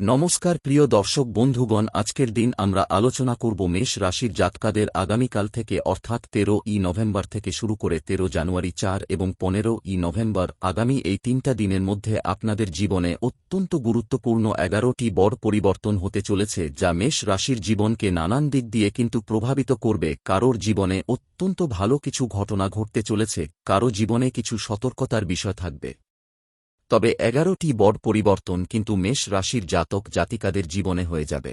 নমস্কার প্রিয় দর্শক বন্ধুগণ, আজকের দিন আমরা আলোচনা করব মেষ রাশির জাতকাদের আগামীকাল থেকে, অর্থাৎ তেরো ই নভেম্বর থেকে শুরু করে তেরো জানুয়ারি চার এবং পনেরো ই নভেম্বর আগামী এই তিনটা দিনের মধ্যে আপনাদের জীবনে অত্যন্ত গুরুত্বপূর্ণ এগারোটি বড় পরিবর্তন হতে চলেছে, যা মেষ রাশির জীবনকে নানান দিক দিয়ে কিন্তু প্রভাবিত করবে। কারোর জীবনে অত্যন্ত ভালো কিছু ঘটনা ঘটতে চলেছে, কারও জীবনে কিছু সতর্কতার বিষয় থাকবে। তবে এগারোটি বড় পরিবর্তন কিন্তু মেষ রাশির জাতক জাতিকাদের জীবনে হয়ে যাবে।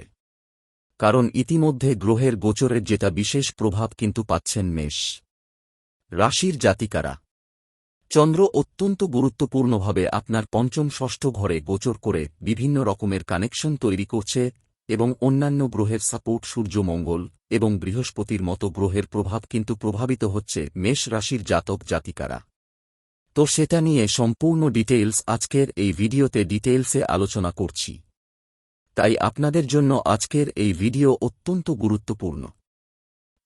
কারণ ইতিমধ্যে গ্রহের গোচরের যেটা বিশেষ প্রভাব কিন্তু পাচ্ছেন মেষ। রাশির জাতিকারা। চন্দ্র অত্যন্ত গুরুত্বপূর্ণভাবে আপনার পঞ্চম ষষ্ঠ ঘরে গোচর করে বিভিন্ন রকমের কানেকশন তৈরি করছে এবং অন্যান্য গ্রহের সাপোর্ট সূর্য, মঙ্গল এবং বৃহস্পতির মতো গ্রহের প্রভাব কিন্তু প্রভাবিত হচ্ছে মেষ রাশির জাতক জাতিকারা। তো সেটা নিয়ে সম্পূর্ণ ডিটেইলস আজকের এই ভিডিওতে ডিটেইলসে আলোচনা করছি। তাই আপনাদের জন্য আজকের এই ভিডিও অত্যন্ত গুরুত্বপূর্ণ।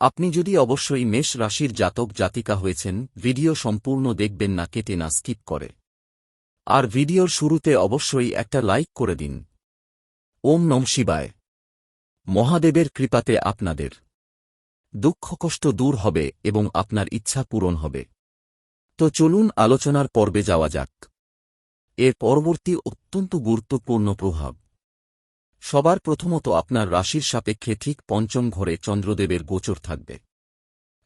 আপনি যদি অবশ্যই মেষ রাশির জাতক জাতিকা হয়েছেন, ভিডিও সম্পূর্ণ দেখবেন না, কেটে না, স্কিপ করে। আর ভিডিওর শুরুতে অবশ্যই একটা লাইক করে দিন। ওম নম শিবায়। মহাদেবের কৃপাতে আপনাদের দুঃখ কষ্ট দূর হবে এবং আপনার ইচ্ছা পূরণ হবে। তো চলুন আলোচনার পর্বে যাওয়া যাক। এর পরবর্তী অত্যন্ত গুরুত্বপূর্ণ প্রভাব। সবার প্রথমত আপনার রাশির সাপেক্ষে ঠিক পঞ্চম ঘরে চন্দ্রদেবের গোচর থাকবে।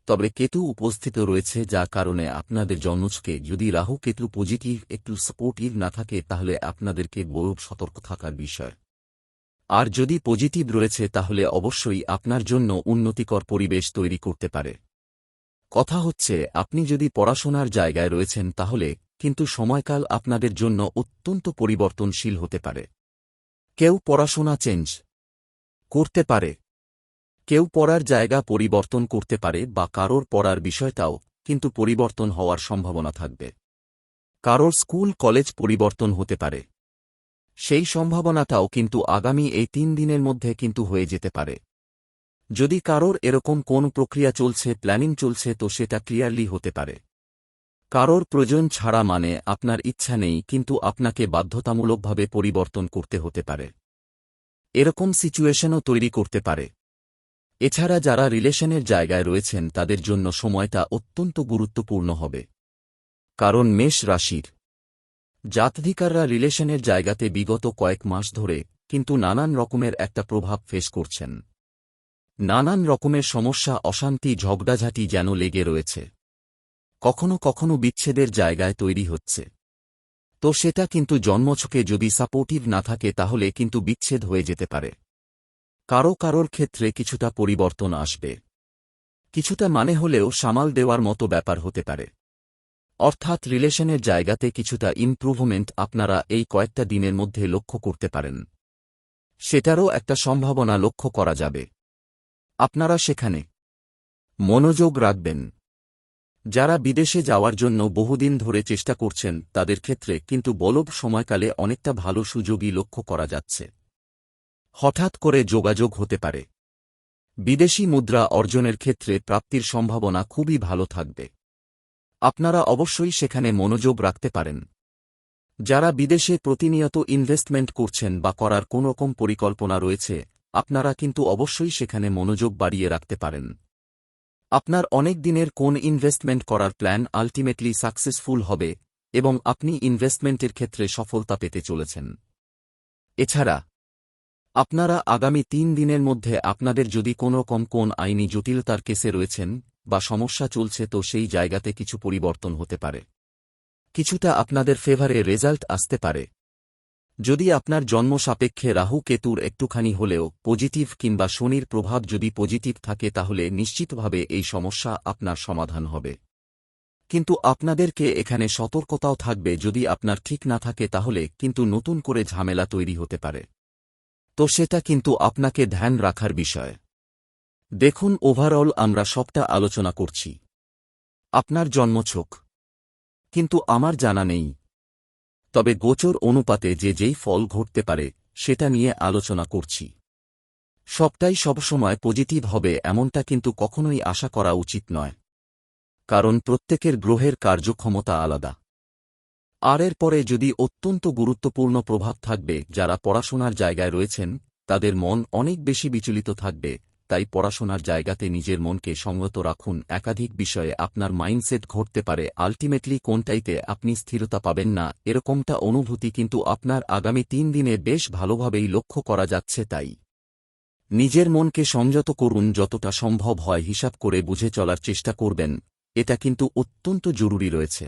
তবে কেতু উপস্থিত রয়েছে যা কারণে আপনাদের জন্মজকে যদি রাহু কেতু পজিটিভ, একটু সাপোর্টিভ না থাকে, তাহলে আপনাদেরকে বড় সতর্ক থাকার বিষয়। আর যদি পজিটিভ রয়েছে, তাহলে অবশ্যই আপনার জন্য উন্নতিকর পরিবেশ তৈরি করতে পারে। কথা হচ্ছে, আপনি যদি পড়াশোনার জায়গায় রয়েছেন তাহলে কিন্তু সময়কাল আপনাদের জন্য অত্যন্ত পরিবর্তনশীল হতে পারে। কেউ পড়াশোনা চেঞ্জ করতে পারে। কেউ পড়ার জায়গা পরিবর্তন করতে পারে বা কারোর পড়ার বিষয়টাও কিন্তু পরিবর্তন হওয়ার সম্ভাবনা থাকবে। কারোর স্কুল, কলেজ পরিবর্তন হতে পারে। সেই সম্ভাবনাটাও কিন্তু আগামী এই তিন দিনের মধ্যে কিন্তু হয়ে যেতে পারে। যদি কারোর এরকম কোন প্রক্রিয়া চলছে, প্ল্যানিং চলছে, তো সেটা ক্লিয়ারলি হতে পারে। কারোর প্রয়োজন ছাড়া মানে আপনার ইচ্ছা নেই, কিন্তু আপনাকে বাধ্যতামূলকভাবে পরিবর্তন করতে হতে পারে। এরকম সিচুয়েশনও তৈরি করতে পারে। এছাড়া যারা রিলেশনের জায়গায় রয়েছেন, তাদের জন্য সময়টা অত্যন্ত গুরুত্বপূর্ণ হবে। কারণ মেষ রাশির জাতধিকাররা রিলেশনের জায়গাতে বিগত কয়েক মাস ধরে কিন্তু নানান রকমের একটা প্রভাব ফেস করছেন। নানান রকমের সমস্যা, অশান্তি, ঝগড়াঝাটি যেন লেগে রয়েছে। কখনো কখনো বিচ্ছেদের জায়গায় তৈরি হচ্ছে। তো সেটা কিন্তু জন্মছকে যদি সাপোর্টিভ না থাকে তাহলে কিন্তু বিচ্ছেদ হয়ে যেতে পারে। কারও কারোর ক্ষেত্রে কিছুটা পরিবর্তন আসবে। কিছুটা মানে হলেও সামাল দেওয়ার মতো ব্যাপার হতে পারে। অর্থাৎ রিলেশনের জায়গাতে কিছুটা ইমপ্রুভমেন্ট আপনারা এই কয়েকটা দিনের মধ্যে লক্ষ্য করতে পারেন। সেটারও একটা সম্ভাবনা লক্ষ্য করা যাবে। আপনারা সেখানে মনোযোগ রাখবেন। যারা বিদেশে যাওয়ার জন্য বহুদিন ধরে চেষ্টা করছেন তাদের ক্ষেত্রে কিন্তু বলব সময়কালে অনেকটা ভালো সুযোগই লক্ষ্য করা যাচ্ছে। হঠাৎ করে যোগাযোগ হতে পারে। বিদেশি মুদ্রা অর্জনের ক্ষেত্রে প্রাপ্তির সম্ভাবনা খুবই ভালো থাকবে। আপনারা অবশ্যই সেখানে মনোযোগ রাখতে পারেন। যারা বিদেশে প্রতিনিয়ত ইনভেস্টমেন্ট করছেন বা করার কোনোরকম পরিকল্পনা রয়েছে আপনারা কিন্তু অবশ্যই সেখানে মনোযোগ বাড়িয়ে রাখতে পারেন। আপনার অনেক দিনের কোন ইনভেস্টমেন্ট করার প্ল্যান আলটিমেটলি সাকসেসফুল হবে এবং আপনি ইনভেস্টমেন্টের ক্ষেত্রে সফলতা পেতে চলেছেন। এছাড়া, আপনারা আগামী তিন দিনের মধ্যে আপনাদের যদি কোনো কম কোন আইনি জটিলতার কেসে রয়েছেন বা সমস্যা চলছে তো সেই জায়গাতে কিছু পরিবর্তন হতে পারে। কিছুটা আপনাদের ফেভারে রেজাল্ট আসতে পারে। যদি আপনার জন্ম সাপেক্ষে রাহু কেতুর একটুখানি হলেও পজিটিভ কিংবা শনির প্রভাব যদি পজিটিভ থাকে তাহলে নিশ্চিতভাবে এই সমস্যা আপনার সমাধান হবে। কিন্তু আপনাদেরকে এখানে সতর্কতাও থাকবে যদি আপনার ঠিক না থাকে তাহলে কিন্তু নতুন করে ঝামেলা তৈরি হতে পারে। তো সেটা কিন্তু আপনাকে ধ্যান রাখার বিষয়। দেখুন ওভারঅল আমরা সবটা আলোচনা করছি। আপনার জন্মছোক। কিন্তু আমার জানা নেই তবে গোচর অনুপাতে যে যেই ফল ঘটতে পারে, সেটা নিয়ে আলোচনা করছি। সবটাই সবসময় পজিটিভ হবে এমনটা কিন্তু কখনোই আশা করা উচিত নয়। কারণ প্রত্যেকের গ্রহের কার্যক্ষমতা আলাদা। আর এর পরে যদি অত্যন্ত গুরুত্বপূর্ণ প্রভাব থাকবে, যারা পড়াশোনার জায়গায় রয়েছেন, তাদের মন অনেক বেশি বিচলিত থাকবে তাই পড়াশোনার জায়গাতে নিজের মনকে সংগত রাখুন। একাধিক বিষয়ে আপনার মাইন্ডসেট ঘটতে পারে। আলটিমেটলি কোনটাইতে আপনি স্থিরতা পাবেন না, এরকমটা অনুভূতি কিন্তু আপনার আগামী তিন দিনে বেশ ভালোভাবেই লক্ষ্য করা যাচ্ছে তাই। নিজের মনকে সংযত করুন, যতটা সম্ভব হয় হিসাব করে বুঝে চলার চেষ্টা করবেন। এটা কিন্তু অত্যন্ত জরুরি রয়েছে।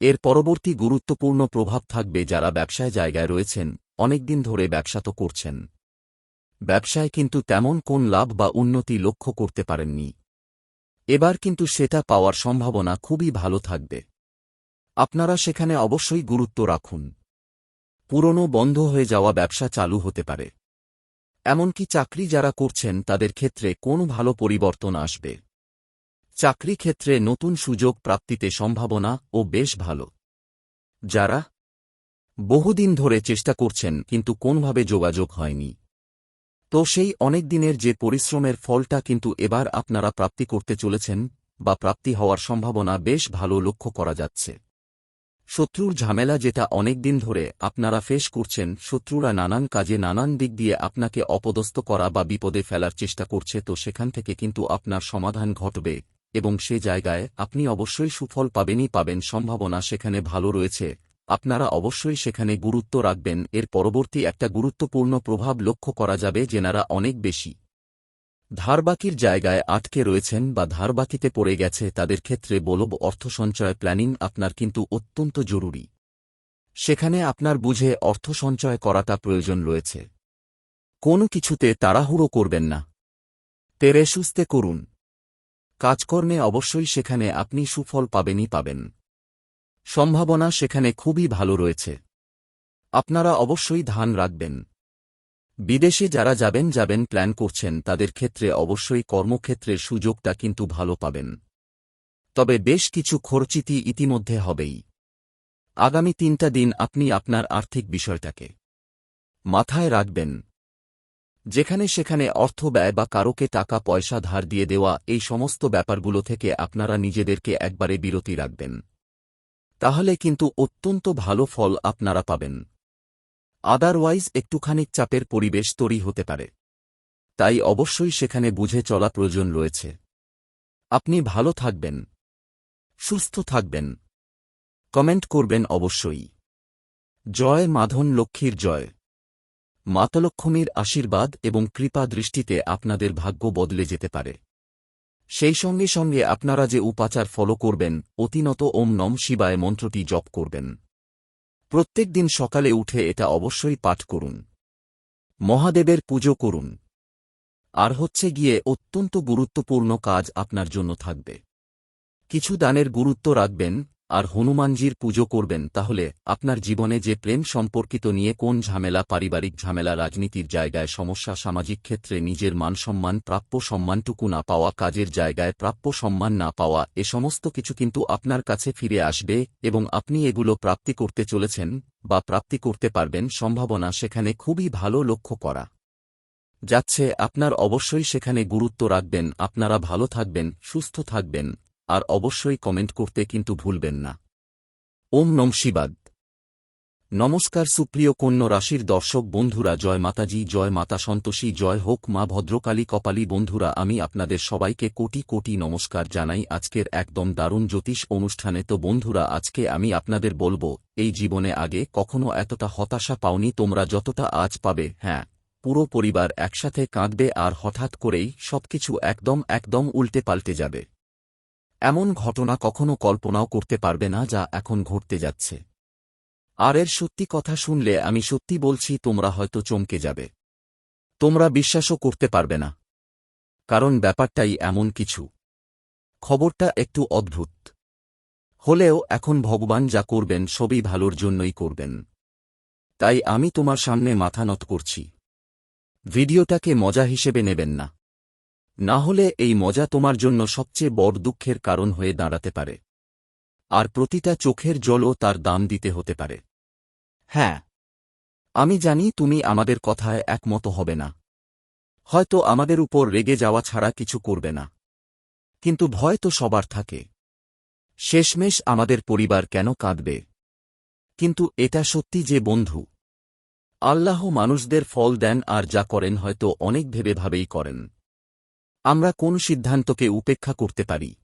এর পরবর্তী গুরুত্বপূর্ণ প্রভাব থাকবে যারা ব্যবসায় জায়গায় রয়েছেন। অনেকদিন ধরে ব্যবসা তো করছেন। ব্যবসায় কিন্তু তেমন কোন লাভ বা উন্নতি লক্ষ্য করতে পারেননি। এবার কিন্তু সেটা পাওয়ার সম্ভাবনা খুবই ভালো থাকবে। আপনারা সেখানে অবশ্যই গুরুত্ব রাখুন। পুরনো বন্ধ হয়ে যাওয়া ব্যবসা চালু হতে পারে। এমনকি চাকরি যারা করছেন তাদের ক্ষেত্রে কোন ভালো পরিবর্তন আসবে। চাকরি ক্ষেত্রে নতুন সুযোগ প্রাপ্তিতে সম্ভাবনা ও বেশ ভালো। যারা বহুদিন ধরে চেষ্টা করছেন কিন্তু কোনভাবে যোগাযোগ হয়নি। তো সেই অনেক দিনের যে পরিশ্রমের ফলটা কিন্তু এবার আপনারা প্রাপ্তি করতে চলেছেন, বা প্রাপ্তি হওয়ার সম্ভাবনা বেশ ভালো লক্ষ্য করা যাচ্ছে। শত্রুর ঝামেলা যেটা অনেক দিন ধরে আপনারা ফেস করছেন, শত্রুরা নানান কাজে নানান দিক দিয়ে আপনাকে অপদস্থ করা বা বিপদে ফেলার চেষ্টা করছে, তো সেখান থেকে কিন্তু আপনার সমাধান ঘটবে, এবং সে জায়গায় আপনি অবশ্যই সুফল পাবেনই পাবেন, সম্ভাবনা সেখানে ভালো রয়েছে। আপনারা অবশ্যই সেখানে গুরুত্ব রাখবেন, এর পরবর্তী একটা গুরুত্বপূর্ণ প্রভাব লক্ষ্য করা যাবে যেনারা অনেক বেশি। ধারবাকির জায়গায় আটকে রয়েছেন বা ধারবাকিতে পড়ে গেছে তাদের ক্ষেত্রে বলব অর্থ সঞ্চয় প্ল্যানিং আপনার কিন্তু অত্যন্ত জরুরি। সেখানে আপনার বুঝে অর্থ সঞ্চয় করাটা প্রয়োজন রয়েছে। কোনো কিছুতে তাড়াহুড়ো করবেন না। তেরে সুস্থে করুন। কাজকর্মে অবশ্যই সেখানে আপনি সুফল পাবেনই পাবেন। সম্ভাবনা সেখানে খুবই ভালো রয়েছে। আপনারা অবশ্যই ধান রাখবেন। বিদেশে যারা যাবেন যাবেন প্ল্যান করছেন, তাদের ক্ষেত্রে অবশ্যই কর্মক্ষেত্রের সুযোগটা কিন্তু ভালো পাবেন। তবে বেশ কিছু খরচিতি ইতিমধ্যে হবেই। আগামী তিনটা দিন আপনি আপনার আর্থিক বিষয়টাকে মাথায় রাখবেন। যেখানে সেখানে অর্থ ব্যয় বা কারোকে টাকা পয়সা ধার দিয়ে দেওয়া, এই সমস্ত ব্যাপারগুলো থেকে আপনারা নিজেদেরকে একবারে বিরতি রাখবেন। তাহলে কিন্তু অত্যন্ত ভালো ফল আপনারা পাবেন। আদারওয়াইজ একটুখানি চাপের পরিবেশ তৈরি হতে পারে। তাই অবশ্যই সেখানে বুঝে চলা প্রয়োজন রয়েছে। আপনি ভালো থাকবেন। সুস্থ থাকবেন। কমেন্ট করবেন অবশ্যই। জয় মাধন লক্ষ্মীর জয়। মাতলক্ষ্মীর আশীর্বাদ এবং কৃপা দৃষ্টিতে আপনাদের ভাগ্য বদলে যেতে পারে। সেই সঙ্গে সঙ্গে আপনারা যে উপাচার ফলো করবেন, অতিনত ওম নম শিবায় মন্ত্রটি জপ করবেন। প্রত্যেক দিন সকালে উঠে এটা অবশ্যই পাঠ করুন। মহাদেবের পুজো করুন। আর হচ্ছে গিয়ে অত্যন্ত গুরুত্বপূর্ণ কাজ আপনার জন্য থাকবে। কিছু দানের গুরুত্ব রাখবেন আর হনুমানজির পুজো করবেন তাহলে আপনার জীবনে যে প্রেম সম্পর্কিত নিয়ে কোন ঝামেলা, পারিবারিক ঝামেলা, রাজনীতির জায়গায় সমস্যা, সামাজিক ক্ষেত্রে নিজের মানসম্মান প্রাপ্য সম্মানটুকু না পাওয়া, কাজের জায়গায় প্রাপ্য সম্মান না পাওয়া, এ সমস্ত কিছু কিন্তু আপনার কাছে ফিরে আসবে এবং আপনি এগুলো প্রাপ্তি করতে চলেছেন বা প্রাপ্তি করতে পারবেন সম্ভাবনা সেখানে খুবই ভালো লক্ষ্য করা যাচ্ছে। আপনার অবশ্যই সেখানে গুরুত্ব রাখবেন। আপনারা ভালো থাকবেন, সুস্থ থাকবেন। আর অবশ্যই কমেন্ট করতে কিন্তু ভুলবেন না। ওম নম শিবাদ। নমস্কার সুপ্রিয় কন্য রাশির দর্শক বন্ধুরা, জয় মাতাজি, জয় মাতা সন্তোষী, জয় হোক মা ভদ্রকালী, কপালী বন্ধুরা, আমি আপনাদের সবাইকে কোটি কোটি নমস্কার জানাই আজকের একদম দারুণ জ্যোতিষ অনুষ্ঠানে। তো বন্ধুরা, আজকে আমি আপনাদের বলব, এই জীবনে আগে কখনো এতটা হতাশা পাওনি তোমরা যতটা আজ পাবে। হ্যাঁ পুরো পরিবার একসাথে কাঁদবে আর হঠাৎ করেই সবকিছু একদম একদম উল্টে পাল্টে যাবে। এমন ঘটনা কখনো কল্পনাও করতে পারবে না যা এখন ঘটতে যাচ্ছে। আর এর সত্যি কথা শুনলে আমি সত্যি বলছি, তোমরা হয়তো চমকে যাবে। তোমরা বিশ্বাসও করতে পারবে না। কারণ ব্যাপারটাই এমন কিছু। খবরটা একটু অদ্ভুত। হলেও এখন ভগবান যা করবেন, সবই ভালোর জন্যই করবেন। তাই আমি তোমার সামনে মাথা নত করছি। ভিডিওটাকে মজা হিসেবে নেবেন না। না হলে এই মজা তোমার জন্য সবচেয়ে বড় দুঃখের কারণ হয়ে দাঁড়াতে পারে। আর প্রতিটা চোখের জলও তার দাম দিতে হতে পারে। হ্যাঁ আমি জানি তুমি আমাদের কথায় একমত হবে না। হয়তো আমাদের উপর রেগে যাওয়া ছাড়া কিছু করবে না। কিন্তু ভয় তো সবার থাকে। শেষমেশ আমাদের পরিবার কেন কাঁদবে? কিন্তু এটা সত্যি যে বন্ধু। আল্লাহ মানুষদের ফল দেন আর যা করেন হয়তো অনেক ভেবে ভাবেই করেন। আমরা কোন সিদ্ধান্তকে উপেক্ষা করতে পারি।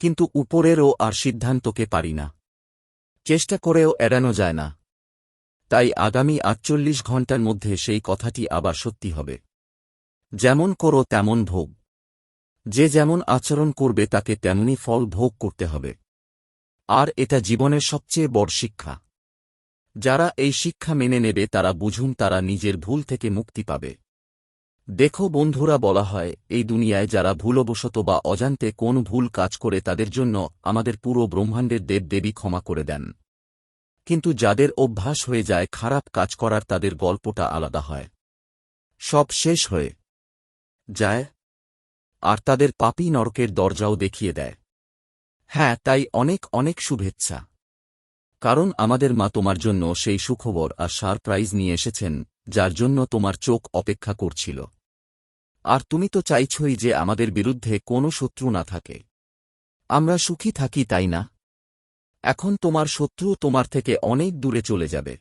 কিন্তু উপরেরও আর সিদ্ধান্তকে পারি না। চেষ্টা করেও এড়ানো যায় না। তাই আগামী আটচল্লিশ ঘণ্টার মধ্যে সেই কথাটি আবার সত্যি হবে। যেমন করো তেমন ভোগ। যে যেমন আচরণ করবে তাকে তেমনি ফল ভোগ করতে হবে। আর এটা জীবনের সবচেয়ে বড় শিক্ষা। যারা এই শিক্ষা মেনে নেবে তারা বুঝুন তারা নিজের ভুল থেকে মুক্তি পাবে। দেখো বন্ধুরা বলা হয়, এই দুনিয়ায় যারা ভুলবশত বা অজান্তে কোন ভুল কাজ করে তাদের জন্য আমাদের পুরো ব্রহ্মাণ্ডের দেবদেবী ক্ষমা করে দেন। কিন্তু যাদের অভ্যাস হয়ে যায় খারাপ কাজ করার তাদের গল্পটা আলাদা হয়। সব শেষ হয়ে যায়, আর তাদের পাপি নরকের দরজাও দেখিয়ে দেয়। হ্যাঁ তাই অনেক অনেক শুভেচ্ছা। কারণ আমাদের মা তোমার জন্য সেই সুখবর আর সারপ্রাইজ নিয়ে এসেছেন, যার জন্য তোমার চোখ অপেক্ষা করছিল। আর তুমি তো চাইছই যে আমাদের বিরুদ্ধে কোনো শত্রু না থাকে। আমরা সুখী থাকি, তাই না? এখন তোমার শত্রু তোমার থেকে অনেক দূরে চলে যাবে।